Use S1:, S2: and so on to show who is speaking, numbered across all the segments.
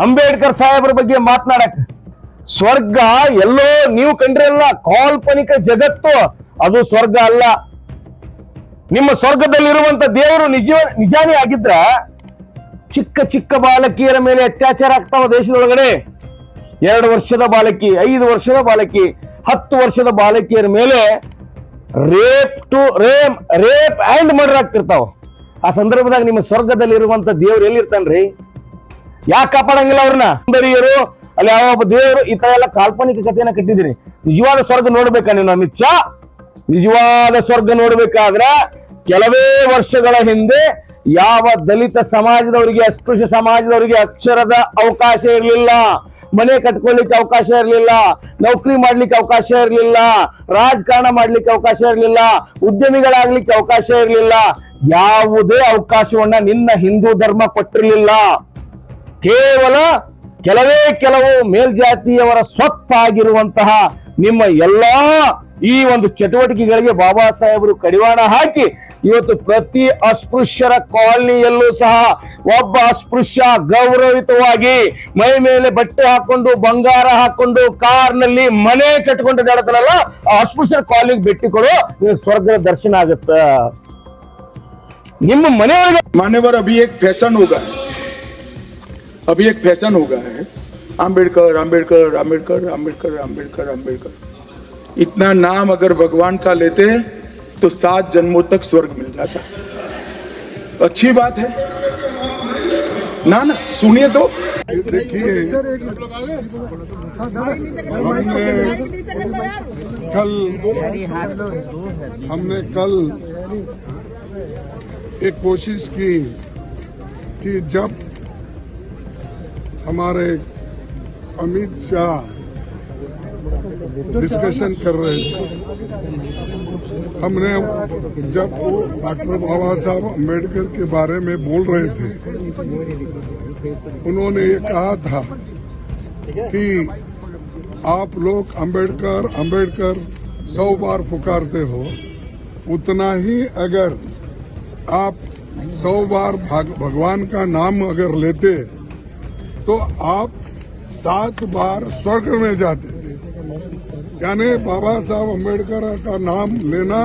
S1: ಅಂಬೇಡ್ಕರ್ ಸಾಹೇಬ್ರ ಬಗ್ಗೆ ಮಾತನಾಡಕ್. ಸ್ವರ್ಗ ಎಲ್ಲೋ ನೀವು ಕಂಡ್ರಲ್ಲ ಕಾಲ್ಪನಿಕ ಜಗತ್ತು ಅದು ಸ್ವರ್ಗ ಅಲ್ಲ. ನಿಮ್ಮ ಸ್ವರ್ಗದಲ್ಲಿರುವಂತ ದೇವರು ನಿಜ ನಿಜಾನೇ ಆಗಿದ್ರ ಚಿಕ್ಕ ಚಿಕ್ಕ ಬಾಲಕಿಯರ ಮೇಲೆ ಅತ್ಯಾಚಾರ ಆಗ್ತಾವ ದೇಶದೊಳಗಡೆ. ಎರಡು ವರ್ಷದ ಬಾಲಕಿ, ಐದು ವರ್ಷದ ಬಾಲಕಿ, ಹತ್ತು ವರ್ಷದ ಬಾಲಕಿಯರ ಮೇಲೆ rape to rape rape and murder ಆಗ್ತಿರ್ತಾವ. ಆ ಸಂದರ್ಭದಾಗ ನಿಮ್ಮ ಸ್ವರ್ಗದಲ್ಲಿರುವಂತ ದೇವ್ರು ಎಲ್ಲಿರ್ತಾನ್ರಿ? ಯಾಕೆ ಕಾಪಾಡಂಗಿಲ್ಲ ಅವ್ರನ್ನ? ಸುಂದರಿಯರು, ಅಲ್ಲಿ ಯಾವ ಒಬ್ಬ ದೇವರು ಈ ತರ ಎಲ್ಲ ಕಾಲ್ಪನಿಕ ಕಥೆಯನ್ನ ಕಟ್ಟಿದಿರಿ ನಿಜವಾದ ಸ್ವರ್ಗ ನೋಡ್ಬೇಕಾ ನೀನು ಅಮಿತ್ ಶಾ? ನಿಜವಾದ ಸ್ವರ್ಗ ನೋಡ್ಬೇಕಾದ್ರೆ ಕೆಲವೇ ವರ್ಷಗಳ ಹಿಂದೆ ಯಾವ ದಲಿತ ಸಮಾಜದವರಿಗೆ, ಅಸ್ಪೃಶ್ಯ ಸಮಾಜದವರಿಗೆ ಅಕ್ಷರದ ಅವಕಾಶ ಇರಲಿಲ್ಲ. ಮನೆ ಕಟ್ಕೊಳ್ಳಿಕ್ಕೆ ಅವಕಾಶ ಇರಲಿಲ್ಲ. ನೌಕರಿ ಮಾಡ್ಲಿಕ್ಕೆ ಅವಕಾಶ ಇರಲಿಲ್ಲ. ರಾಜಕಾರಣ ಮಾಡ್ಲಿಕ್ಕೆ ಅವಕಾಶ ಇರಲಿಲ್ಲ. ಉದ್ಯಮಿಗಳಾಗ್ಲಿಕ್ಕೆ ಅವಕಾಶ ಇರಲಿಲ್ಲ. ಯಾವುದೇ ಅವಕಾಶವನ್ನ ನಿನ್ನ ಹಿಂದೂ ಧರ್ಮ ಕೊಟ್ಟಿರಲಿಲ್ಲ ಕೇವಲ ಕೆಲವೇ ಕೆಲವು ಮೇಲ್ಜಾತಿಯವರ ಸ್ವತ್ತಾಗಿರುವಂತಹ ನಿಮ್ಮ ಎಲ್ಲ ಈ ಒಂದು ಚಟುವಟಿಕೆಗಳಿಗೆ ಬಾಬಾ ಸಾಹೇಬರು ಕಡಿವಾಣ ಹಾಕಿ, ಇವತ್ತು ಪ್ರತಿ ಅಸ್ಪೃಶ್ಯರ ಕಾಲನಿಯಲ್ಲೂ ಸಹ ಒಬ್ಬ ಅಸ್ಪೃಶ್ಯ ಗೌರವಿತವಾಗಿ ಮೈ ಮೇಲೆ ಬಟ್ಟೆ ಹಾಕೊಂಡು, ಬಂಗಾರ ಹಾಕೊಂಡು, ಕಾರ್ನಲ್ಲಿ ಮನೆ ಕಟ್ಕೊಂಡು ನಡೆತಾರಲ್ಲ ಆ ಅಸ್ಪೃಶ್ಯರ ಕಾಲನಿಗೆ ಭೇಟಿ ಕೊಡು ಸ್ವರ್ಗದ ದರ್ಶನ ಆಗುತ್ತೆ. ನಿಮ್ಮ ಮನೆಯವರಿಗೆ
S2: ಮನೆಯವರ ಬಿ ಎಕ್ ಫ್ಯಾಷನ್ ಹೋಗ अभी एक फ़ैशन हो गया है। आम्बेडकर आम्बेडकर आम्बेडकर आम्बेडकर आम्बेडकर आम्बेडकर इतना नाम अगर भगवान का लेते तो सात जन्मों तक स्वर्ग मिल जाता। अच्छी बात है। ना ना, सुनिए तो।
S3: देखिए कल, हमने कल एक कोशिश की कि जब हमारे अमित शाह डिस्कशन कर रहे थे। हमने जब वो डॉक्टर बाबा साहब अंबेडकर के बारे में बोल रहे थे, उन्होंने ये कहा था कि आप लोग अंबेडकर अंबेडकर सौ बार पुकारते हो, उतना ही अगर आप सौ बार भगवान का नाम अगर लेते तो आप सात बार स्वर्ग में जाते थे। यानी बाबा साहब अंबेडकर का नाम लेना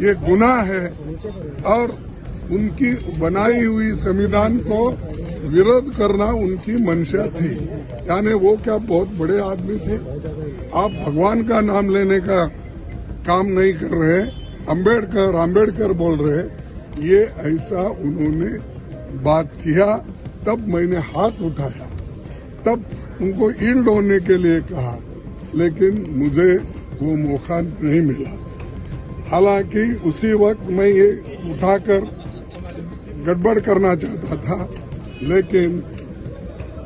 S3: ये गुनाह है और उनकी बनाई हुई संविधान को विरोध करना उनकी मंशा थी। यानी वो क्या बहुत बड़े आदमी थे? आप भगवान का नाम लेने का काम नहीं कर रहे अंबेडकर अंबेडकर बोल रहे ये ऐसा उन्होंने बात किया। तब मैंने हाथ उठाया। तब उनको ईल्ड होने के लिए कहा, लेकिन मुझे वो मौका नहीं मिला। हालाँकि उसी वक्त मैं ये उठाकर गड़बड़ करना चाहता था, लेकिन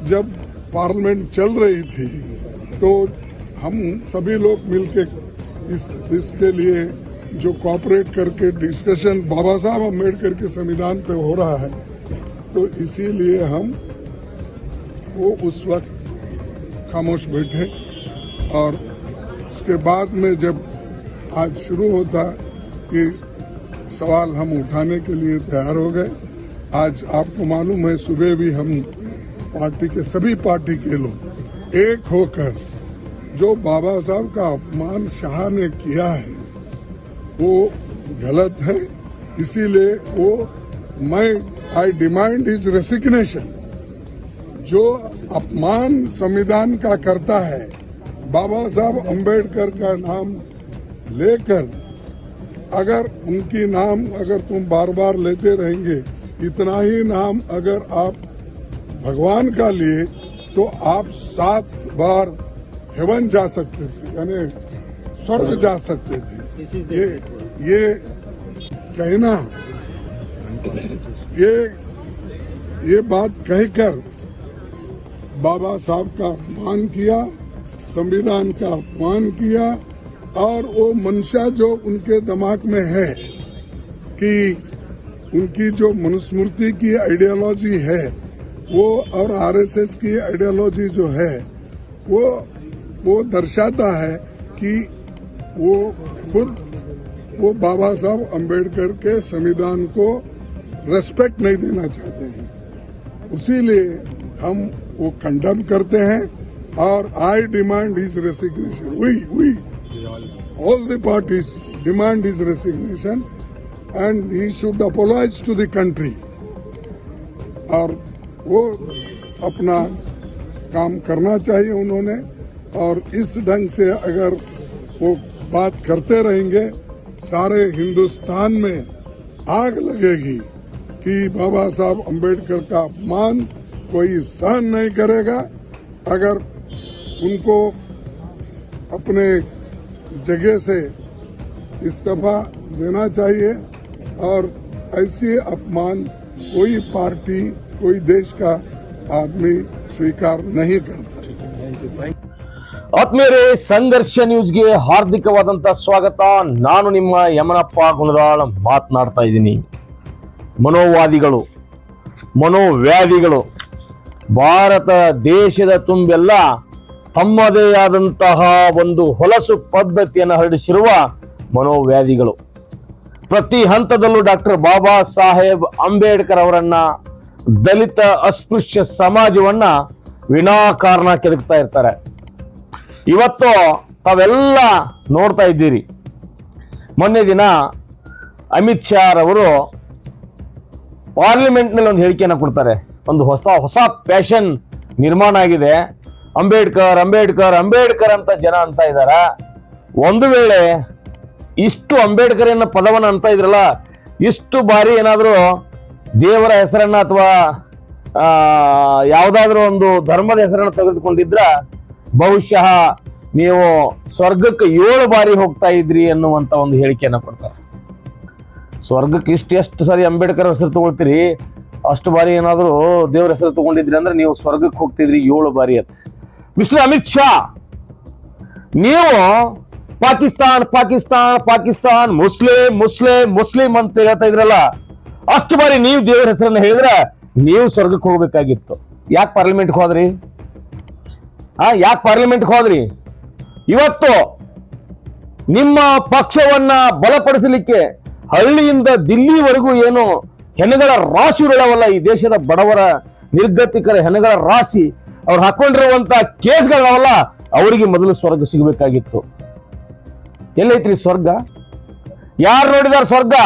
S3: जब पार्लियामेंट चल रही थी तो हम सभी लोग मिलकर इस, इसके लिए जो कॉपरेट करके डिस्कशन बाबा साहब अंबेडकर के संविधान पे हो रहा है तो इसीलिए हम वो उस वक्त खामोश बैठे और उसके बाद में जब आज शुरू होता कि सवाल हम उठाने के लिए तैयार हो गए, आज आपको मालूम है सुबह भी हम पार्टी के सभी पार्टी के लोग एक होकर जो बाबा साहब का अपमान शाह ने किया है, वो गलत है। इसीलिए वो मैं आई डिमांड इज़ रेसिग्नेशन जो अपमान संविधान का करता है बाबा साहब अंबेडकर का नाम लेकर अगर उनकी नाम अगर तुम बार बार लेते रहेंगे इतना ही नाम अगर आप भगवान का लिए तो आप सात बार हेवन जा सकते थे यानी स्वर्ग जा सकते थे। ये ये कहना ये ये बात कहकर बाबा साहब का अपमान किया, संविधान का अपमान किया, और वो मंशा जो उनके दिमाग में है कि उनकी जो मनुस्मृति की आइडियोलॉजी है, वो और आरएसएस की आइडियोलॉजी जो है, वो वो दर्शाता है कि वो खुद, वो बाबा साहब अंबेडकर के संविधान को रेस्पेक्ट नहीं देना चाहते हैं। उसीलिए हम वो कंडम करते हैं और I demand his resignation we we all the parties demand his resignation and he should apologise to the country और वो अपना काम करना चाहिए उन्होंने और इस ढंग से अगर वो बात करते रहेंगे, सारे हिंदुस्तान में आग लगेगी। कि बाबा साहब अंबेडकर का अपमान कोई सहन नहीं करेगा अगर उनको अपने जगह से इस्तीफा देना चाहिए और ऐसे अपमान कोई पार्टी कोई देश का आदमी स्वीकार नहीं करता
S1: ಆತ್ಮೀಯರೇ ಸಂಘರ್ಷ ನ್ಯೂಸ್ಗೆ ಹಾರ್ದಿಕವಾದಂತ ಸ್ವಾಗತ ನಾನು ನಿಮ್ಮ ಯಮನಪ್ಪ ಗುಣದಾಳ ಮಾತನಾಡ್ತಾ ಇದ್ದೀನಿ ಮನೋವಾದಿಗಳು, ಮನೋವ್ಯಾಧಿಗಳು, ಭಾರತ ದೇಶದ ತುಂಬೆಲ್ಲ ತಮ್ಮದೇ ಆದಂತಹ ಒಂದು ಹೊಲಸು ಪದ್ಧತಿಯನ್ನು ಹರಡಿಸಿರುವ ಮನೋವ್ಯಾಧಿಗಳು. ಪ್ರತಿ ಹಂತದಲ್ಲೂ ಡಾಕ್ಟರ್ ಬಾಬಾ ಸಾಹೇಬ್ ಅಂಬೇಡ್ಕರ್ ಅವರನ್ನು, ದಲಿತ ಅಸ್ಪೃಶ್ಯ ಸಮಾಜವನ್ನ ವಿನಾಕಾರಣ ಕೆದಕ್ತಾ ಇರ್ತಾರೆ. ಇವತ್ತು ತಾವೆಲ್ಲ ನೋಡ್ತಾ ಇದ್ದೀರಿ. ಮೊನ್ನೆ ದಿನ ಅಮಿತ್ ಶಾ ರವರು ಪಾರ್ಲಿಮೆಂಟ್ನಲ್ಲಿ ಒಂದು ಹೇಳಿಕೆಯನ್ನು ಕೊಡ್ತಾರೆ. ಒಂದು ಹೊಸ ಹೊಸ ಪ್ಯಾಷನ್ ನಿರ್ಮಾಣ ಆಗಿದೆ. ಅಂಬೇಡ್ಕರ್ ಅಂಬೇಡ್ಕರ್ ಅಂಬೇಡ್ಕರ್ ಅಂತ ಜನ ಅಂತ ಇದಾರ ಒಂದು ವೇಳೆ ಇಷ್ಟು ಅಂಬೇಡ್ಕರ್ ಅನ್ನೋ ಪದವನ್ನು ಅಂತ ಇದ್ರಲ್ಲ, ಇಷ್ಟು ಬಾರಿ ಏನಾದರೂ ದೇವರ ಹೆಸರನ್ನ ಅಥವಾ ಯಾವುದಾದ್ರೂ ಒಂದು ಧರ್ಮದ ಹೆಸರನ್ನು ತೆಗೆದುಕೊಂಡಿದ್ರ, ಬಹುಶಃ ನೀವು ಸ್ವರ್ಗಕ್ಕೆ ಏಳು ಬಾರಿ ಹೋಗ್ತಾ ಇದ್ರಿ ಅನ್ನುವಂತ ಒಂದು ಹೇಳಿಕೆಯನ್ನು ಕೊಡ್ತಾರೆ. ಸ್ವರ್ಗಕ್ಕೆ ಇಷ್ಟು ಎಷ್ಟು ಸಾರಿ ಅಂಬೇಡ್ಕರ್ ಹೆಸರು ತೊಗೊಳ್ತೀರಿ, ಅಷ್ಟು ಬಾರಿ ಏನಾದರೂ ದೇವ್ರ ಹೆಸರು ತೊಗೊಂಡಿದ್ರಿ ಅಂದ್ರೆ ನೀವು ಸ್ವರ್ಗಕ್ಕೆ ಹೋಗ್ತಿದ್ರಿ ಏಳು ಬಾರಿ ಅಂತ. ಮಿಸ್ಟರ್ ಅಮಿತ್ ಶಾ, ನೀವು Pakistan Pakistan Pakistan, Muslim Muslim Muslim ಅಂತ ಹೇಳ್ತಾ ಇದ್ರಲ್ಲ, ಅಷ್ಟು ಬಾರಿ ನೀವು ದೇವರ ಹೆಸರನ್ನ ಹೇಳಿದ್ರೆ ನೀವು ಸ್ವರ್ಗಕ್ಕೆ ಹೋಗ್ಬೇಕಾಗಿತ್ತು. ಯಾಕೆ ಪಾರ್ಲಿಮೆಂಟ್ಗೆ ಹೋದ್ರಿ? ಆ, ಯಾಕೆ ಪಾರ್ಲಿಮೆಂಟ್ಗೆ ಹೋದ್ರಿ? ಇವತ್ತು ನಿಮ್ಮ ಪಕ್ಷವನ್ನ ಬಲಪಡಿಸಲಿಕ್ಕೆ ಹಳ್ಳಿಯಿಂದ ದಿಲ್ಲಿವರೆಗೂ ಏನು ಹೆಣಗಳ ರಾಶಿಗಳವಲ್ಲ ಈ ದೇಶದ ಬಡವರ ನಿರ್ಗತಿಕರ ಹೆಣಗಳ ರಾಶಿ ಅವ್ರು ಹಾಕೊಂಡಿರುವಂತ ಕೇಸ್ಗಳವಲ್ಲ, ಅವರಿಗೆ ಮೊದಲು ಸ್ವರ್ಗ ಸಿಗಬೇಕಾಗಿತ್ತು. ಎಲ್ಲೈತ್ರಿ ಸ್ವರ್ಗ? ಯಾರು ನೋಡಿದಾರ ಸ್ವರ್ಗ?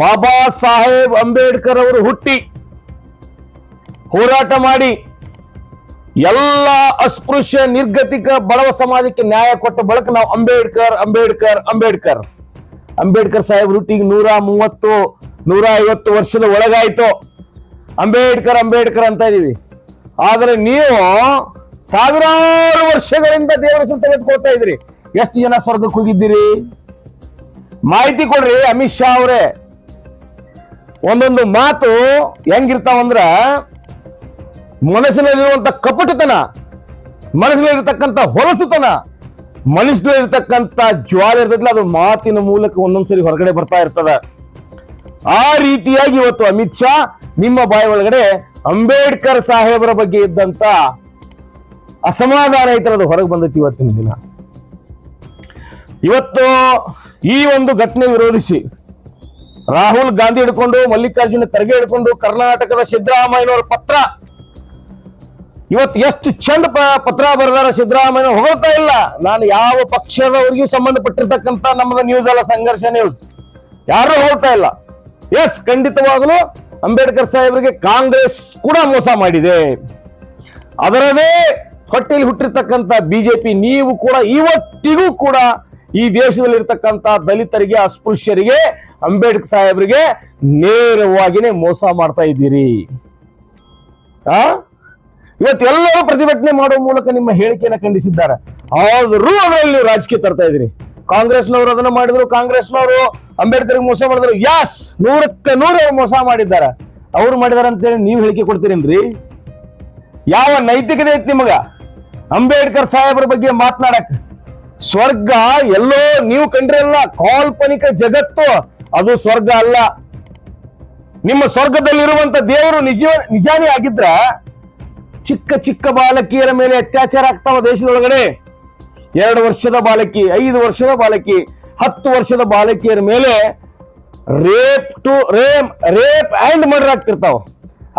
S1: ಬಾಬಾ ಸಾಹೇಬ್ ಅಂಬೇಡ್ಕರ್ ಅವರು ಹುಟ್ಟಿ, ಹೋರಾಟ ಮಾಡಿ, ಎಲ್ಲ ಅಸ್ಪೃಶ್ಯ ನಿರ್ಗತಿಕ ಬಡವ ಸಮಾಜಕ್ಕೆ ನ್ಯಾಯ ಕೊಟ್ಟ ಬಳಕ ನಾವು ಅಂಬೇಡ್ಕರ್ ಅಂಬೇಡ್ಕರ್ ಅಂಬೇಡ್ಕರ್. ಅಂಬೇಡ್ಕರ್ ಸಾಹೇಬ್ ಹುಟ್ಟಿಗೆ ನೂರ ಮೂವತ್ತು, ನೂರ ಐವತ್ತು ವರ್ಷದ ಒಳಗಾಯ್ತು. ಅಂಬೇಡ್ಕರ್ ಅಂಬೇಡ್ಕರ್ ಅಂತ ಇದೀವಿ. ಆದರೆ ನೀವು ಸಾವಿರಾರು ವರ್ಷಗಳಿಂದ ದೇವರ ತೆಗೆದುಕೊಳ್ತಾ ಇದ್ರಿ ಎಷ್ಟು ಜನ ಸ್ವರ್ಗಕ್ಕೆ ಹೋಗಿದ್ದೀರಿ? ಮಾಹಿತಿ ಕೊಡ್ರಿ ಅಮಿತ್ ಶಾ ಅವರೇ. ಒಂದೊಂದು ಮಾತು ಹೆಂಗಿರ್ತಾವಂದ್ರ ಮನಸ್ಸಿನಲ್ಲಿರುವಂತ ಕಪಟತನ, ಮನಸ್ಸಿನಲ್ಲಿರ್ತಕ್ಕಂಥ ಹೊಲಸುತನ ಮನಸ್ಸಿನಲ್ಲಿರ್ತಕ್ಕಂಥ ಜ್ವಾಲ ಇರ್ತದಲ್ಲ ಅದು ಮಾತಿನ ಮೂಲಕ ಒಂದೊಂದ್ಸರಿ ಹೊರಗಡೆ ಬರ್ತಾ ಇರ್ತದ. ಆ ರೀತಿಯಾಗಿ ಇವತ್ತು ಅಮಿತ್ ಶಾ ನಿಮ್ಮ ಬಾಯಿ ಒಳಗಡೆ ಅಂಬೇಡ್ಕರ್ ಸಾಹೇಬರ ಬಗ್ಗೆ ಇದ್ದಂತ ಅಸಮಾಧಾನ ಐತರದು ಹೊರಗೆ ಬಂದೈತಿ ಇವತ್ತಿನ ದಿನ. ಇವತ್ತು ಈ ಒಂದು ಘಟನೆ ವಿರೋಧಿಸಿ ರಾಹುಲ್ ಗಾಂಧಿ ಹಿಡ್ಕೊಂಡು, ಮಲ್ಲಿಕಾರ್ಜುನ ಖರ್ಗೆ ಹಿಡ್ಕೊಂಡು, ಕರ್ನಾಟಕದ ಸಿದ್ದರಾಮಯ್ಯನವರ ಪತ್ರ ಇವತ್ತು ಎಷ್ಟು ಚಂದ ಪತ್ರ ಬರೆದಾರ ಸಿದ್ದರಾಮಯ್ಯ ಹೊಗಳ್ತಾ ಇಲ್ಲ. ನಾನು ಯಾವ ಪಕ್ಷದವರಿಗೂ ಸಂಬಂಧಪಟ್ಟಿರ್ತಕ್ಕಂಥ ನಮ್ಮದು ನ್ಯೂಸ್ ಅಲ್ಲ, ಸಂಘರ್ಷ ನ್ಯೂಸ್ ಯಾರು ಹೊಗಳ್ತಾ ಇಲ್ಲ. ಎಸ್ ಖಂಡಿತವಾಗಲೂ ಅಂಬೇಡ್ಕರ್ ಸಾಹೇಬರಿಗೆ ಕಾಂಗ್ರೆಸ್ ಕೂಡ ಮೋಸ ಮಾಡಿದೆ. ಅದರದೇ ಹೊಟ್ಟೆಯಲ್ಲಿ ಹುಟ್ಟಿರ್ತಕ್ಕಂಥ ಬಿಜೆಪಿ ನೀವು ಕೂಡ ಇವತ್ತಿಗೂ ಕೂಡ ಈ ದೇಶದಲ್ಲಿರ್ತಕ್ಕಂಥ ದಲಿತರಿಗೆ, ಅಸ್ಪೃಶ್ಯರಿಗೆ, ಅಂಬೇಡ್ಕರ್ ಸಾಹೇಬರಿಗೆ ನೇರವಾಗಿನೇ ಮೋಸ ಮಾಡ್ತಾ ಇದ್ದೀರಿ. ಆ? ಇವತ್ತು ಎಲ್ಲರೂ ಪ್ರತಿಭಟನೆ ಮಾಡುವ ಮೂಲಕ ನಿಮ್ಮ ಹೇಳಿಕೆಯನ್ನು ಖಂಡಿಸಿದ್ದಾರೆ. ಆದರೂ ಅದರಲ್ಲಿ ರಾಜಕೀಯ ತರ್ತಾ ಇದ್ರಿ ಕಾಂಗ್ರೆಸ್ನವರು ಅದನ್ನ ಮಾಡಿದ್ರು, ಕಾಂಗ್ರೆಸ್ನವರು ಅಂಬೇಡ್ಕರ್ಗೆ ಮೋಸ ಮಾಡಿದ್ರು. ಯಾಸ್! ನೂರಕ್ಕೆ ನೂರು ಮೋಸ ಮಾಡಿದ್ದಾರೆ. ಅವ್ರು ಮಾಡಿದಾರೆ ಅಂತೇಳಿ ನೀವು ಹೇಳಿಕೆ ಕೊಡ್ತೀರೇನ್ರಿ? ಯಾವ ನೈತಿಕತೆ ಐತಿ ನಿಮಗ? ಅಂಬೇಡ್ಕರ್ ಸಾಹೇಬರ ಬಗ್ಗೆ ಮಾತನಾಡಕ್. ಸ್ವರ್ಗ ಎಲ್ಲೋ ನೀವು ಕಂಡ್ರಲ್ಲ, ಕಾಲ್ಪನಿಕ ಜಗತ್ತು ಅದು ಸ್ವರ್ಗ ಅಲ್ಲ. ನಿಮ್ಮ ಸ್ವರ್ಗದಲ್ಲಿರುವಂತ ದೇವರು ನಿಜ, ನಿಜಾನೇ ಆಗಿದ್ರ ಚಿಕ್ಕ ಚಿಕ್ಕ ಬಾಲಕಿಯರ ಮೇಲೆ ಅತ್ಯಾಚಾರ ಆಗ್ತಾವ ದೇಶದೊಳಗಡೆ. ಎರಡು ವರ್ಷದ ಬಾಲಕಿ, ಐದು ವರ್ಷದ ಬಾಲಕಿ, ಹತ್ತು ವರ್ಷದ ಬಾಲಕಿಯರ ಮೇಲೆ rape to rape rape and murder ಆಗ್ತಿರ್ತಾವ.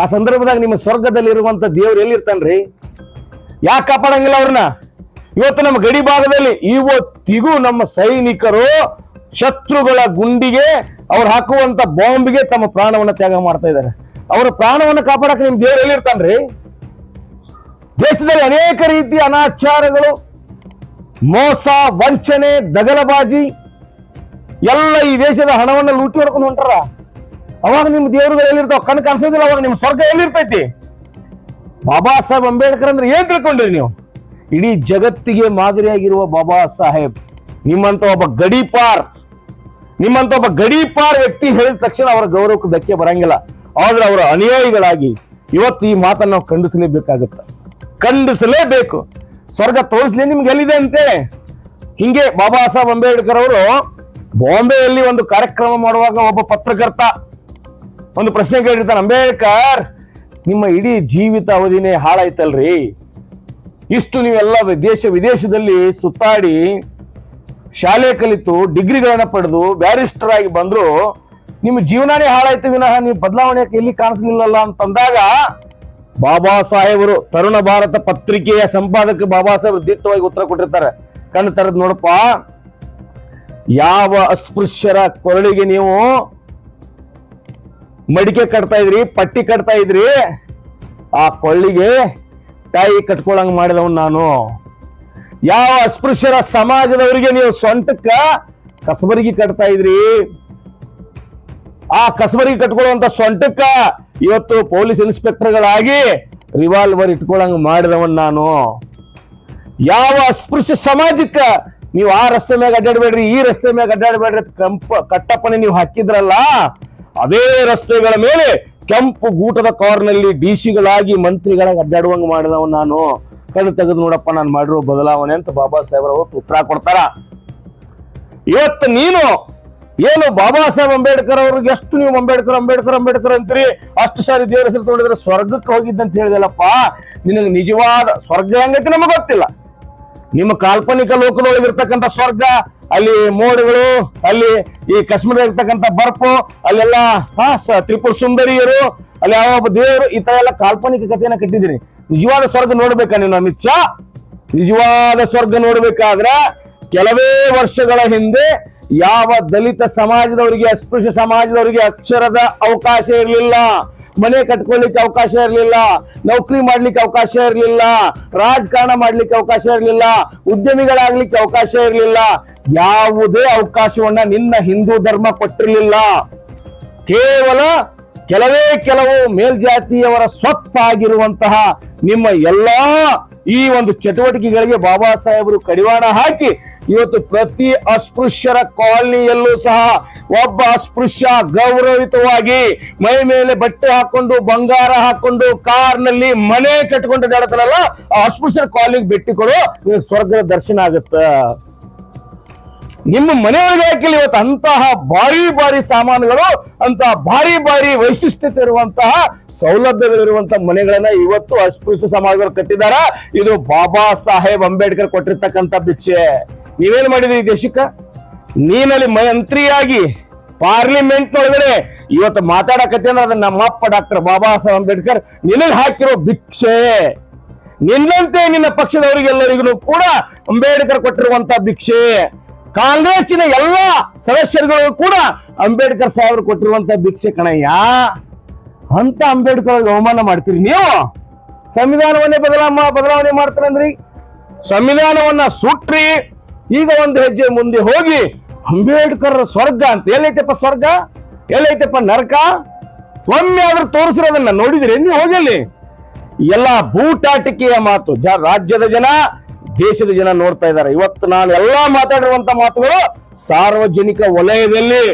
S1: ಆ ಸಂದರ್ಭದಾಗ ನಿಮ್ಮ ಸ್ವರ್ಗದಲ್ಲಿ ಇರುವಂಥ ದೇವ್ರು ಎಲ್ಲಿರ್ತಾನ್ರಿ? ಯಾಕೆ ಕಾಪಾಡಂಗಿಲ್ಲ ಅವ್ರನ್ನ? ಇವತ್ತು ನಮ್ಮ ಗಡಿ ಭಾಗದಲ್ಲಿ ಇವತ್ತಿಗೂ ನಮ್ಮ ಸೈನಿಕರು ಶತ್ರುಗಳ ಗುಂಡಿಗೆ ಅವ್ರು ಹಾಕುವಂತ ಬಾಂಬ್ಗೆ ತಮ್ಮ ಪ್ರಾಣವನ್ನು ತ್ಯಾಗ ಮಾಡ್ತಾ ಇದ್ದಾರೆ. ಅವರ ಪ್ರಾಣವನ್ನು ಕಾಪಾಡಕ್ಕೆ ನಿಮ್ ದೇವ್ರು ಎಲ್ಲಿರ್ತಾನ್ರಿ? ದೇಶದಲ್ಲಿ ಅನೇಕ ರೀತಿಯ ಅನಾಚಾರಗಳು, ಮೋಸ, ವಂಚನೆ, ದಗಲಬಾಜಿ, ಎಲ್ಲ ಈ ದೇಶದ ಹಣವನ್ನು ಲೂಟಿ ಹೊಡ್ಕೊಂಡು ಹೊಂಟಾರ ಅವಾಗ ನಿಮ್ಮ ದೇವರುಗಳು ಎಲ್ಲಿರ್ತಾವ ಕಣ್ ಕಾಣಿಸೋದಿಲ್ಲ, ಅವಾಗ ನಿಮ್ಮ ಸ್ವರ್ಗ ಎಲ್ಲಿರ್ತೈತಿ? ಬಾಬಾ ಸಾಹೇಬ್ ಅಂಬೇಡ್ಕರ್ ಅಂದ್ರೆ ಏನ್ ತಿಳ್ಕೊಂಡ್ರಿ ನೀವು? ಇಡೀ ಜಗತ್ತಿಗೆ ಮಾದರಿಯಾಗಿರುವ ಬಾಬಾ ಸಾಹೇಬ್, ನಿಮ್ಮಂತ ಒಬ್ಬ ಗಡೀಪಾರ್, ನಿಮ್ಮಂತ ಒಬ್ಬ ಗಡೀಪಾರ್ ವ್ಯಕ್ತಿ ಹೇಳಿದ ತಕ್ಷಣ ಅವರ ಗೌರವಕ್ಕೆ ಧಕ್ಕೆ ಬರಂಗಿಲ್ಲ. ಆದ್ರೆ ಅವರ ಅನುಯಾಯಿಗಳಾಗಿ ಇವತ್ತು ಈ ಮಾತನ್ನು ನಾವು ಖಂಡಿಸಲೇಬೇಕಾಗುತ್ತೆ. ಖಂಡಿಸಲೇಬೇಕು. ಸ್ವರ್ಗ ತೋರಿಸ್ಲಿ ನಿಮ್ಗೆ ಎಲ್ಲಿದೆ ಅಂತೇಳಿ ಹಿಂಗೆ ಬಾಬಾ ಸಾಹೇಬ್ ಅಂಬೇಡ್ಕರ್ ಅವರು ಬಾಂಬೆಯಲ್ಲಿ ಒಂದು ಕಾರ್ಯಕ್ರಮ ಮಾಡುವಾಗ ಒಬ್ಬ ಪತ್ರಕರ್ತ ಒಂದು ಪ್ರಶ್ನೆ ಕೇಳಿರ್ತಾನೆ, ಅಂಬೇಡ್ಕರ್, ನಿಮ್ಮ ಇಡೀ ಜೀವಿತ ಅವಧಿನೇ ಹಾಳಾಯ್ತಲ್ರಿ? ಇಷ್ಟು ನೀವೆಲ್ಲ ದೇಶ ವಿದೇಶದಲ್ಲಿ ಸುತ್ತಾಡಿ ಶಾಲೆ ಕಲಿತು ಡಿಗ್ರಿಗಳನ್ನ ಪಡೆದು ಬ್ಯಾರಿಸ್ಟರ್ ಆಗಿ ಬಂದ್ರು, ನಿಮ್ಮ ಜೀವನನೇ ಹಾಳಾಯ್ತು, ವಿನಃ ನೀವು ಬದಲಾವಣೆ ಎಲ್ಲಿ ಕಾಣಿಸ್ಲಿಲ್ಲಲ್ಲ? ಅಂತಂದಾಗ ಬಾಬಾ ಸಾಹೇಬರು ತರುಣ ಭಾರತ ಪತ್ರಿಕೆಯ ಸಂಪಾದಕ ಬಾಬಾ ಸಾಹೇಬರು ದಿಟ್ಟವಾಗಿ ಉತ್ತರ ಕೊಟ್ಟಿರ್ತಾರೆ. ಕಣ್ಣು ತರದ್ ನೋಡಪ್ಪ. ಯಾವ ಅಸ್ಪೃಶ್ಯರ ಕೊರಳಿಗೆ ನೀವು ಮಡಿಕೆ ಕಟ್ತಾ ಇದ್ರಿ, ಪಟ್ಟಿ ಕಟ್ತಾ ಇದ್ರಿ, ಆ ಕೊಳ್ಳಿಗೆ ತಾಯಿ ಕಟ್ಕೊಳಂಗ್ ಮಾಡಿದವ್ ನಾನು. ಯಾವ ಅಸ್ಪೃಶ್ಯರ ಸಮಾಜದವರಿಗೆ ನೀವು ಸ್ವಂಟಕ್ಕ ಕಸಬರಿಗೆ ಕಟ್ತಾ ಇದ್ರಿ? ಆ ಕಸಬರಿಗೆ ಕಟ್ಕೊಳ್ಳುವಂತ ಸೊಂಟಕ್ಕ ಇವತ್ತು ಪೊಲೀಸ್ ಇನ್ಸ್ಪೆಕ್ಟರ್ಗಳಾಗಿ ರಿವಾಲ್ವರ್ ಇಟ್ಕೊಳಂಗ್ ಮಾಡಿದವನ್ ನಾನು. ಯಾವ ಅಸ್ಪೃಶ್ಯ ಸಮಾಜಕ್ಕ ನೀವು ಆ ರಸ್ತೆ ಮ್ಯಾಗ ಅಡ್ಡಾಡ್ಬೇಡ್ರಿ, ಈ ರಸ್ತೆ ಮ್ಯಾಗ ಅಡ್ಡಾಡ್ಬೇಡ್ರಿ ಕೆಂಪ ಕಟ್ಟಪ್ಪನೆ ನೀವು ಹಾಕಿದ್ರಲ್ಲ, ಅದೇ ರಸ್ತೆಗಳ ಮೇಲೆ ಕೆಂಪು ಗೂಟದ ಕಾರ್ನಲ್ಲಿ ಡಿ ಸಿಗಳಾಗಿ ಮಂತ್ರಿಗಳಾಗಿ ಅಡ್ಡಾಡುವಂಗ ಮಾಡಿದವ ನಾನು. ಕಣ್ಣು ತೆಗೆದು ನೋಡಪ್ಪ, ನಾನು ಮಾಡಿರೋ ಬದಲಾವಣೆ ಅಂತ ಬಾಬಾ ಸಾಹೇಬ್ರ ಅವತ್ತು ಉತ್ತರ ಕೊಡ್ತಾರ. ಇವತ್ತು ನೀನು ಏನು ಬಾಬಾ ಸಾಹೇಬ್ ಅಂಬೇಡ್ಕರ್ ಅವ್ರಿಗೆ ಎಷ್ಟು ನೀವು ಅಂಬೇಡ್ಕರ್ ಅಂಬೇಡ್ಕರ್ ಅಂಬೇಡ್ಕರ್ ಅಂತೀರಿ? ಅಷ್ಟು ಸಾರಿ ದೇವರ ಹೆಸರು ತಗೊಂಡಿದ್ರೆ ಸ್ವರ್ಗಕ್ಕೆ ಹೋಗಿದ್ದಂತ ಹೇಳಿದಲ್ಲಪ್ಪ ನಿನಗೆ ನಿಜವಾದ ಸ್ವರ್ಗ ಹೆಂಗೈತಿ ನಮಗೆ ಗೊತ್ತಿಲ್ಲ. ನಿಮ್ಮ ಕಾಲ್ಪನಿಕ ಲೋಕದೊಳಗಿರ್ತಕ್ಕಂಥ ಸ್ವರ್ಗ, ಅಲ್ಲಿ ಮೋಡಗಳು, ಅಲ್ಲಿ ಈ ಕಾಶ್ಮೀರ ಇರ್ತಕ್ಕಂಥ ಬರ್ಫು ಅಲ್ಲೆಲ್ಲ, ಹಾ ತ್ರಿಪುರ ಸುಂದರಿಯರು, ಅಲ್ಲಿ ಯಾವ ದೇವರು ಈ ತರ ಎಲ್ಲ ಕಾಲ್ಪನಿಕ ಕಥೆಯನ್ನ ಕಟ್ಟಿದ್ದೀನಿ ನಿಜವಾದ ಸ್ವರ್ಗ ನೋಡ್ಬೇಕ ನೀನು ಅಮಿತ್ ಶಾ? ನಿಜವಾದ ಸ್ವರ್ಗ ನೋಡ್ಬೇಕಾದ್ರೆ ಕೆಲವೇ ವರ್ಷಗಳ ಹಿಂದೆ ಯಾವ ದಲಿತ ಸಮಾಜದವರಿಗೆ, ಅಸ್ಪೃಶ್ಯ ಸಮಾಜದವರಿಗೆ ಅಕ್ಷರದ ಅವಕಾಶ ಇರಲಿಲ್ಲ. ಮನೆ ಕಟ್ಕೊಳ್ಳಿಕ್ಕೆ ಅವಕಾಶ ಇರಲಿಲ್ಲ. ನೌಕರಿ ಮಾಡ್ಲಿಕ್ಕೆ ಅವಕಾಶ ಇರಲಿಲ್ಲ. ರಾಜಕಾರಣ ಮಾಡ್ಲಿಕ್ಕೆ ಅವಕಾಶ ಇರಲಿಲ್ಲ. ಉದ್ಯಮಿಗಳಾಗ್ಲಿಕ್ಕೆ ಅವಕಾಶ ಇರಲಿಲ್ಲ. ಯಾವುದೇ ಅವಕಾಶವನ್ನ ನಿನ್ನ ಹಿಂದೂ ಧರ್ಮ ಕೊಟ್ಟಿರಲಿಲ್ಲ. ಕೇವಲ ಕೆಲವೇ ಕೆಲವು ಮೇಲ್ಜಾತಿಯವರ ಸ್ವತ್ತಾಗಿರುವಂತಹ ನಿಮ್ಮ ಎಲ್ಲಾ ಈ ಒಂದು ಚಟುವಟಿಕೆಗಳಿಗೆ ಬಾಬಾ ಸಾಹೇಬರು ಕಡಿವಾಣ ಹಾಕಿ ಇವತ್ತು ಪ್ರತಿ ಅಸ್ಪೃಶ್ಯರ ಕಾಲನಿಯಲ್ಲೂ ಸಹ ಒಬ್ಬ ಅಸ್ಪೃಶ್ಯ ಗೌರವಿತವಾಗಿ ಮೈ ಮೇಲೆ ಬಟ್ಟೆ ಹಾಕೊಂಡು, ಬಂಗಾರ ಹಾಕೊಂಡು, ಕಾರ್ನಲ್ಲಿ ಮನೆ ಕಟ್ಕೊಂಡು ನಡತಾರಲ್ಲ ಆ ಅಸ್ಪೃಶ್ಯರ ಕಾಲನಿಗೆ ಭೇಟಿ ಕೊಡು ಸ್ವರ್ಗದ ದರ್ಶನ ಆಗುತ್ತ. ನಿಮ್ಮ ಮನೆಯೊಳಗೆ ಹಾಕಿಲ್ಲ ಇವತ್ತು ಅಂತಹ ಭಾರಿ ಭಾರಿ ಸಾಮಾನುಗಳು, ಅಂತಹ ಭಾರಿ ಭಾರಿ ವೈಶಿಷ್ಟ್ಯತೆ ಇರುವಂತಹ ಸೌಲಭ್ಯಗಳಿರುವಂತಹ ಮನೆಗಳನ್ನ ಇವತ್ತು ಅಸ್ಪೃಶ್ಯ ಸಮಾಜಗಳು ಕಟ್ಟಿದಾರ ಇದು ಬಾಬಾ ಸಾಹೇಬ್ ಅಂಬೇಡ್ಕರ್ ಕೊಟ್ಟಿರ್ತಕ್ಕಂಥ ಭಿಕ್ಷೆ. ನೀವೇನ್ ಮಾಡಿದ್ರಿ ದೇಶಕ್ಕ? ನೀನಲ್ಲಿ ಮಂತ್ರಿಯಾಗಿ ಪಾರ್ಲಿಮೆಂಟ್ ಒಳಗಡೆ ಇವತ್ತು ಮಾತಾಡಕತ್ತೆ ಅಂದ್ರೆ ಅದನ್ನ ನಮ್ಮಪ್ಪ ಡಾಕ್ಟರ್ ಬಾಬಾ ಸಾಹೇಬ್ ಅಂಬೇಡ್ಕರ್ ನಿನಗೆ ಹಾಕಿರೋ ಭಿಕ್ಷೆ. ನಿನ್ನಂತೆ ನಿನ್ನ ಪಕ್ಷದವರಿಗೆಲ್ಲರಿಗೂ ಕೂಡ ಅಂಬೇಡ್ಕರ್ ಕೊಟ್ಟಿರುವಂತ ಭಿಕ್ಷೆ. ಕಾಂಗ್ರೆಸ್ಸಿನ ಎಲ್ಲ ಸದಸ್ಯರುಗಳು ಕೂಡ ಅಂಬೇಡ್ಕರ್ ಸಾಹೇಬರು ಕೊಟ್ಟಿರುವಂತ ಭಿಕ್ಷೆ ಕಣಯ್ಯ. ಅಂತ ಅಂಬೇಡ್ಕರ್ ಅವಮಾನ ಮಾಡ್ತೀರಿ ನೀವು? ಸಂವಿಧಾನವನ್ನೇ ಬದಲಾ ಬದಲಾವಣೆ ಮಾಡ್ತಾರಂದ್ರಿ. ಸಂವಿಧಾನವನ್ನ ಸುಟ್ರಿ. ಈಗ ಒಂದು ಹೆಜ್ಜೆ ಮುಂದೆ ಹೋಗಿ ಅಂಬೇಡ್ಕರ್ ಸ್ವರ್ಗ ಅಂತ. ಎಲ್ಲೈತೆಪ್ಪ ಸ್ವರ್ಗ? ಎಲ್ಲೈತೆಪ್ಪ ನರಕ? ಒಮ್ಮೆ ಆದ್ರೂ ತೋರಿಸಿರೋದನ್ನ ನೋಡಿದ್ರಿ ನೀವು ಹೋಗಲಿ? ಎಲ್ಲ ಬೂಟಾಟಿಕೆಯ ಮಾತು. ರಾಜ್ಯದ ಜನ, ದೇಶದ ಜನ ನೋಡ್ತಾ ಇದ್ದಾರೆ. ಇವತ್ತು ನಾನು ಎಲ್ಲಾ ಮಾತಾಡಿರುವಂತ ಮಾತುಗಳು ಸಾರ್ವಜನಿಕ ವಲಯದಲ್ಲಿ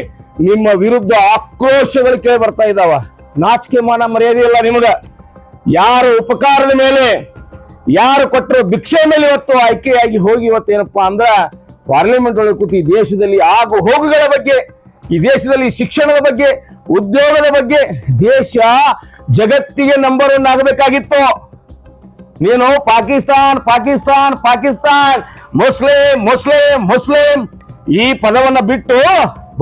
S1: ನಿಮ್ಮ ವಿರುದ್ಧ ಆಕ್ರೋಶಗಳು ಕೇಳಿ ಬರ್ತಾ ಇದಾವ ನಾಚಿಕೆ ಮಾನ ಮರ್ಯಾದೆ ಇಲ್ಲ ನಿಮಗ. ಯಾರ ಉಪಕಾರದ ಮೇಲೆ ಯಾರು ಕೊಟ್ಟರು ಭಿಕ್ಷೆ ಮೇಲೆ ಇವತ್ತು ಆಯ್ಕೆಯಾಗಿ ಹೋಗಿ ಇವತ್ತು ಏನಪ್ಪಾ ಅಂದ್ರ ಪಾರ್ಲಿಮೆಂಟ್ ಒಳಗೆ ಕೂತಿ ದೇಶದಲ್ಲಿ ಆಗು ಹೋಗುಗಳ ಬಗ್ಗೆ, ಈ ದೇಶದಲ್ಲಿ ಶಿಕ್ಷಣದ ಬಗ್ಗೆ, ಉದ್ಯೋಗದ ಬಗ್ಗೆ ದೇಶ ಜಗತ್ತಿಗೆ ನಂಬರ್ ಒನ್ ಆಗಬೇಕಾಗಿತ್ತು. ನೀನು Pakistan Pakistan Pakistan, Muslim Muslim Muslim. ಈ ಪದವನ್ನ ಬಿಟ್ಟು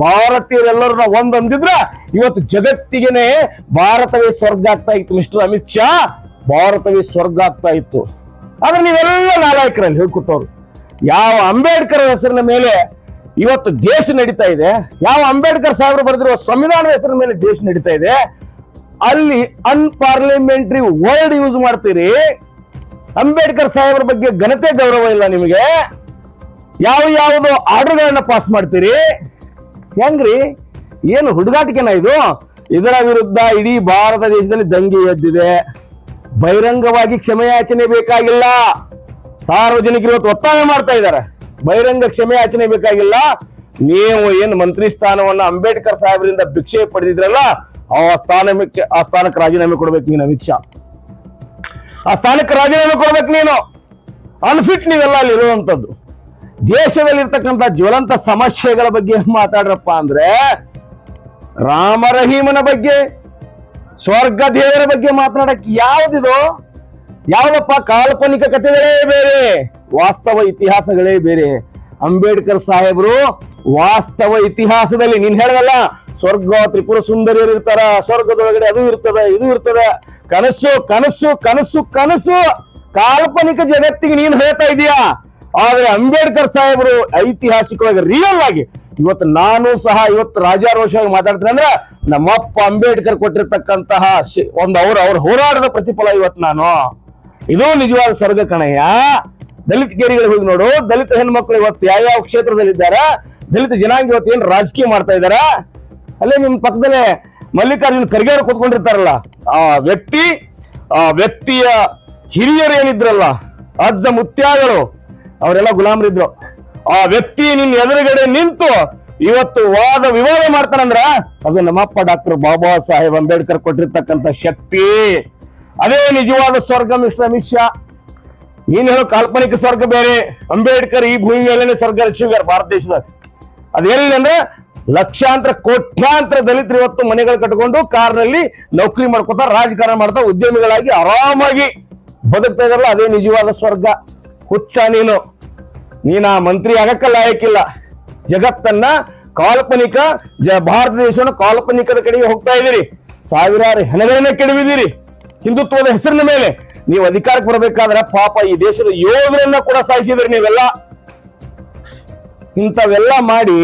S1: ಭಾರತೀಯರೆಲ್ಲರನ್ನ ಒಂದೊಂದಿದ್ರ ಇವತ್ತು ಜಗತ್ತಿಗೆನೆ ಭಾರತವೇ ಸ್ವರ್ಗ ಆಗ್ತಾ ಇತ್ತು ಮಿಸ್ಟರ್ ಅಮಿತ್ ಶಾ. ಭಾರತವೇ ಸ್ವರ್ಗ ಆಗ್ತಾ ಇತ್ತು. ಆದ್ರೆ ನೀವೆಲ್ಲ ನಾಲಾಯಕರಲ್ಲಿ ಹೇಳ್ಕೊತವ್ರು ಯಾವ ಅಂಬೇಡ್ಕರ್ ಹೆಸರಿನ ಮೇಲೆ ಇವತ್ತು ದೇಶ ನಡೀತಾ ಇದೆ, ಯಾವ ಅಂಬೇಡ್ಕರ್ ಸಾಹೇಬರು ಬರೆದಿರುವ ಸಂವಿಧಾನದ ಹೆಸರಿನ ಮೇಲೆ ದೇಶ ನಡೀತಾ ಇದೆ, ಅಲ್ಲಿ ಅನ್ಪಾರ್ಲಿಮೆಂಟ್ರಿ ವರ್ಡ್ ಯೂಸ್ ಮಾಡ್ತೀರಿ. ಅಂಬೇಡ್ಕರ್ ಸಾಹೇಬರ ಬಗ್ಗೆ ಘನತೆ ಗೌರವ ಇಲ್ಲ ನಿಮಗೆ. ಯಾವ ಯಾವುದು ಆರ್ಡರ್ಗಳನ್ನ ಪಾಸ್ ಮಾಡ್ತೀರಿ. ಹೆಂಗ್ರಿ? ಏನು ಹುಡುಗಾಟಿಕೆನ ಇದು? ಇದರ ವಿರುದ್ಧ ಇಡೀ ಭಾರತ ದೇಶದಲ್ಲಿ ದಂಗೆ ಎದ್ದಿದೆ. ಬಹಿರಂಗವಾಗಿ ಕ್ಷಮೆಯಾಚನೆ ಬೇಕಾಗಿಲ್ಲ. ಸಾರ್ವಜನಿಕರು ಇವತ್ತು ಒತ್ತಾಯ ಮಾಡ್ತಾ ಇದ್ದಾರೆ. ಬಹಿರಂಗ ಕ್ಷಮೆಯಾಚನೆ ಬೇಕಾಗಿಲ್ಲ. ನೀವು ಏನು ಮಂತ್ರಿ ಸ್ಥಾನವನ್ನ ಅಂಬೇಡ್ಕರ್ ಸಾಹೇಬರಿಂದ ಭಿಕ್ಷೆ ಪಡೆದಿದ್ರಲ್ಲ, ಆ ಸ್ಥಾನಕ್ಕೆ ಆ ಸ್ಥಾನಕ್ಕೆ ರಾಜೀನಾಮೆ ಕೊಡ್ಬೇಕು ನೀನು ಅಮಿತ್ ಶಾ. ಆ ಸ್ಥಾನಕ್ಕೆ ರಾಜೀನಾಮೆ ಕೊಡ್ಬೇಕು ನೀನು. ಅನ್ಫಿಟ್ ನೀವೆಲ್ಲ ಅಲ್ಲಿ ಇರುವಂತದ್ದು. ದೇಶದಲ್ಲಿರ್ತಕ್ಕಂಥ ಜ್ವಲಂತ ಸಮಸ್ಯೆಗಳ ಬಗ್ಗೆ ಮಾತಾಡ್ರಪ್ಪ ಅಂದ್ರೆ ರಾಮ ರಹೀಮನ ಬಗ್ಗೆ ಸ್ವರ್ಗ ದೇವರ ಬಗ್ಗೆ ಮಾತನಾಡಕ್ಕೆ ಯಾವ್ದಿದು? ಯಾವ್ದಪ್ಪ ಕಾಲ್ಪನಿಕ ಕಥೆಗಳೇ ಬೇರೆ, ವಾಸ್ತವ ಇತಿಹಾಸಗಳೇ ಬೇರೆ. ಅಂಬೇಡ್ಕರ್ ಸಾಹೇಬರು ವಾಸ್ತವ ಇತಿಹಾಸದಲ್ಲಿ, ನೀನ್ ಹೇಳಲ್ಲ ಸ್ವರ್ಗ ತ್ರಿಪುರ ಸುಂದರಿಯರು ಇರ್ತಾರ, ಸ್ವರ್ಗದೊಳಗಡೆ ಅದು ಇರ್ತದ, ಇದು ಇರ್ತದ. ಕನಸು ಕನಸು ಕನಸು ಕನಸು, ಕಾಲ್ಪನಿಕ ಜಗತ್ತಿಗೆ ನೀನ್ ಹೇಳ್ತಾ ಇದೀಯಾ. ಆದ್ರೆ ಅಂಬೇಡ್ಕರ್ ಸಾಹೇಬರು ಐತಿಹಾಸಿಕವಾಗಿ ರಿಯಲ್ ಆಗಿ ಇವತ್ತು ನಾನು ಸಹ ಇವತ್ತು ರಾಜಾರೋಷವಾಗಿ ಮಾತಾಡ್ತೀನಿ ಅಂದ್ರೆ ನಮ್ಮಪ್ಪ ಅಂಬೇಡ್ಕರ್ ಕೊಟ್ಟಿರ್ತಕ್ಕಂತಹ ಒಂದು ಅವ್ರ ಅವ್ರ ಹೋರಾಟದ ಪ್ರತಿಫಲ ಇವತ್ತು ನಾನು. ಇದು ನಿಜವಾದ ಸ್ವರ್ಗ ಕಣಯ್ಯ. ದಲಿತ ಗೇರಿಗಳಿಗೆ ಹೋಗಿ ನೋಡು. ದಲಿತ ಹೆಣ್ಮಕ್ಳು ಇವತ್ತು ಯಾವ್ಯಾವ ಕ್ಷೇತ್ರದಲ್ಲಿದ್ದಾರೆ? ದಲಿತ ಜನಾಂಗ ಇವತ್ತು ಏನು ರಾಜಕೀಯ ಮಾಡ್ತಾ ಇದಾರ ಅಲ್ಲೇ ನಿಮ್ಮ ಪಕ್ಕದಲ್ಲೇ ಮಲ್ಲಿಕಾರ್ಜುನ್ ಖರ್ಗೆ ಕೂತ್ಕೊಂಡಿರ್ತಾರಲ್ಲ. ಆ ವ್ಯಕ್ತಿ, ಆ ವ್ಯಕ್ತಿಯ ಹಿರಿಯರು ಏನಿದ್ರಲ್ಲ, ಅಜ್ಜ ಮುತ್ಯಾಗಳು, ಅವರೆಲ್ಲ ಗುಲಾಮರಿದ್ರು. ಆ ವ್ಯಕ್ತಿ ನಿನ್ನ ಎದುರುಗಡೆ ನಿಂತು ಇವತ್ತು ವಾದ ವಿವಾದ ಮಾಡ್ತಾನಂದ್ರ ಅದು ನಮ್ಮಪ್ಪ ಡಾಕ್ಟರ್ ಬಾಬಾ ಸಾಹೇಬ್ ಅಂಬೇಡ್ಕರ್ ಕೊಟ್ಟಿರ್ತಕ್ಕಂಥ ಶಕ್ತಿ. ಅದೇ ನಿಜವಾದ ಸ್ವರ್ಗ ಮಿಸ್ಟರ್ ಅಮಿತ್ ಶಾ ನೀನ್ ಹೇಳೋ ಕಾಲ್ಪನಿಕ ಸ್ವರ್ಗ ಬೇರೆ. ಅಂಬೇಡ್ಕರ್ ಈ ಭೂಮಿ ಮೇಲೆ ಸ್ವರ್ಗ ರಚಿಸಿದ್ದಾರೆ ಭಾರತ ದೇಶದಾಗ. ಅದೇನಿಲ್ಲ ಅಂದ್ರೆ ಲಕ್ಷಾಂತರ, ಕೋಟ್ಯಾಂತರ ದಲಿತರು ಇವತ್ತು ಮನೆಗಳು ಕಟ್ಕೊಂಡು ಕಾರ್ನಲ್ಲಿ ನೌಕರಿ ಮಾಡ್ಕೊತಾ ರಾಜಕಾರಣ ಮಾಡ್ತಾ ಉದ್ಯಮಿಗಳಾಗಿ ಆರಾಮಾಗಿ ಬದುಕ್ತಾ ಇದಾರಲ್ಲ ಅದೇ ನಿಜವಾದ ಸ್ವರ್ಗ. ಹುಚ್ಚ ನೀನು. ನೀನು ಆ ಮಂತ್ರಿ ಆಗಕ್ಕೆ ಲಾಯಕ್ಕಿಲ್ಲ. ಜಗತ್ತನ್ನ ಕಾಲ್ಪನಿಕ ಭಾರತ ದೇಶವನ್ನು ಕಾಲ್ಪನಿಕದ ಕಡೆಗೆ ಹೋಗ್ತಾ ಇದ್ದೀರಿ. ಸಾವಿರಾರು ಹೆಣಗಳನ್ನ ಕೆಡವಿದ್ದೀರಿ. ಹಿಂದುತ್ವದ ಹೆಸರಿನ ಮೇಲೆ ನೀವು ಅಧಿಕಾರಕ್ಕೆ ಬರಬೇಕಾದ್ರೆ ಪಾಪ ಈ ದೇಶದ ಯೋಧರನ್ನ ಕೂಡ ಸಾಯಿಸಿದ್ರಿ ನೀವೆಲ್ಲ. ಇಂಥವೆಲ್ಲ ಮಾಡಿ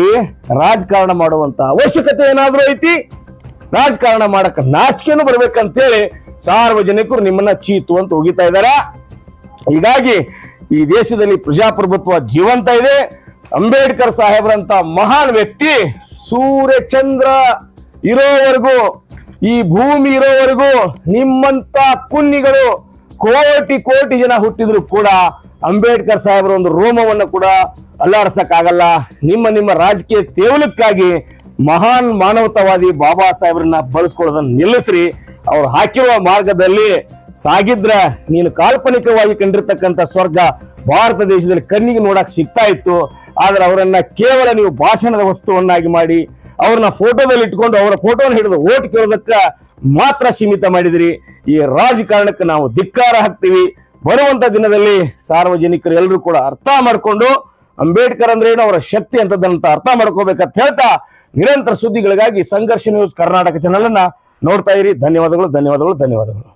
S1: ರಾಜಕಾರಣ ಮಾಡುವಂತ ಅವಶ್ಯಕತೆ ಏನಾದ್ರೂ ಐತಿ? ರಾಜಕಾರಣ ಮಾಡಕ್ಕ ನಾಚಿಕೆನೂ ಬರ್ಬೇಕಂತೇಳಿ ಸಾರ್ವಜನಿಕರು ನಿಮ್ಮನ್ನ ಚೀತು ಅಂತ ಹೋಗಿತಾ ಇದಾರೆ ಹೀಗಾಗಿ ಈ ದೇಶದಲ್ಲಿ ಪ್ರಜಾಪ್ರಭುತ್ವ ಜೀವಂತ ಇದೆ. ಅಂಬೇಡ್ಕರ್ ಸಾಹೇಬ್ರಂತ ಮಹಾನ್ ವ್ಯಕ್ತಿ ಸೂರ್ಯ ಚಂದ್ರ ಇರೋವರೆಗೂ, ಈ ಭೂಮಿ ಇರೋವರೆಗೂ ನಿಮ್ಮಂತ ಕುನ್ನಿಗಳು ಕೋಟಿ ಕೋಟಿ ಜನ ಹುಟ್ಟಿದ್ರು ಕೂಡ ಅಂಬೇಡ್ಕರ್ ಸಾಹೇಬ್ರ ಒಂದು ರೋಮವನ್ನು ಕೂಡ ಅಲ್ಲಾಡ್ಸಕ್ಕಾಗಲ್ಲ. ನಿಮ್ಮ ನಿಮ್ಮ ರಾಜಕೀಯ ತೇವಲಕ್ಕಾಗಿ ಮಹಾನ್ ಮಾನವತಾವಾದಿ ಬಾಬಾ ಸಾಹೇಬ್ರನ್ನ ಬಳಸ್ಕೊಳ್ಳೋದನ್ನ ನಿಲ್ಲಿಸ್ರಿ. ಅವ್ರು ಹಾಕಿರುವ ಮಾರ್ಗದಲ್ಲಿ ಸಾಗಿದ್ರೆ ನೀನು ಕಾಲ್ಪನಿಕವಾಗಿ ಕಂಡಿರ್ತಕ್ಕಂಥ ಸ್ವರ್ಗ ಭಾರತ ದೇಶದಲ್ಲಿ ಕಣ್ಣಿಗೆ ನೋಡಕ್ ಸಿಗ್ತಾ ಇತ್ತು, ಆದ್ರೆ ಅವರನ್ನ ಕೇವಲ ನೀವು ಭಾಷಣದ ವಸ್ತುವನ್ನಾಗಿ ಮಾಡಿ, ಅವ್ರನ್ನ ಫೋಟೋದಲ್ಲಿ ಇಟ್ಕೊಂಡು ಅವರ ಫೋಟೋನ ಹಿಡಿದು ಓಟ್ ಕೇಳೋದಕ್ಕ ಮಾತ್ರ ಸೀಮಿತ ಮಾಡಿದಿರಿ. ಈ ರಾಜಕಾರಣಕ್ಕೆ ನಾವು ಧಿಕ್ಕಾರ ಹಾಕ್ತೀವಿ. ಬರುವಂತ ದಿನದಲ್ಲಿ ಸಾರ್ವಜನಿಕರು ಎಲ್ಲರೂ ಕೂಡ ಅರ್ಥ ಮಾಡಿಕೊಂಡು ಅಂಬೇಡ್ಕರ್ ಅಂದ್ರೆ ಏನು, ಅವರ ಶಕ್ತಿ ಅಂತದಂತ ಅರ್ಥ ಮಾಡ್ಕೋಬೇಕಂತ ಹೇಳ್ತಾ ನಿರಂತರ ಸುದ್ದಿಗಳಿಗಾಗಿ ಸಂಘರ್ಷ ನ್ಯೂಸ್ ಕರ್ನಾಟಕ ಚಾನಲ್ ಅನ್ನ ನೋಡ್ತಾ ಇರಿ. ಧನ್ಯವಾದಗಳು ಧನ್ಯವಾದಗಳು ಧನ್ಯವಾದಗಳು.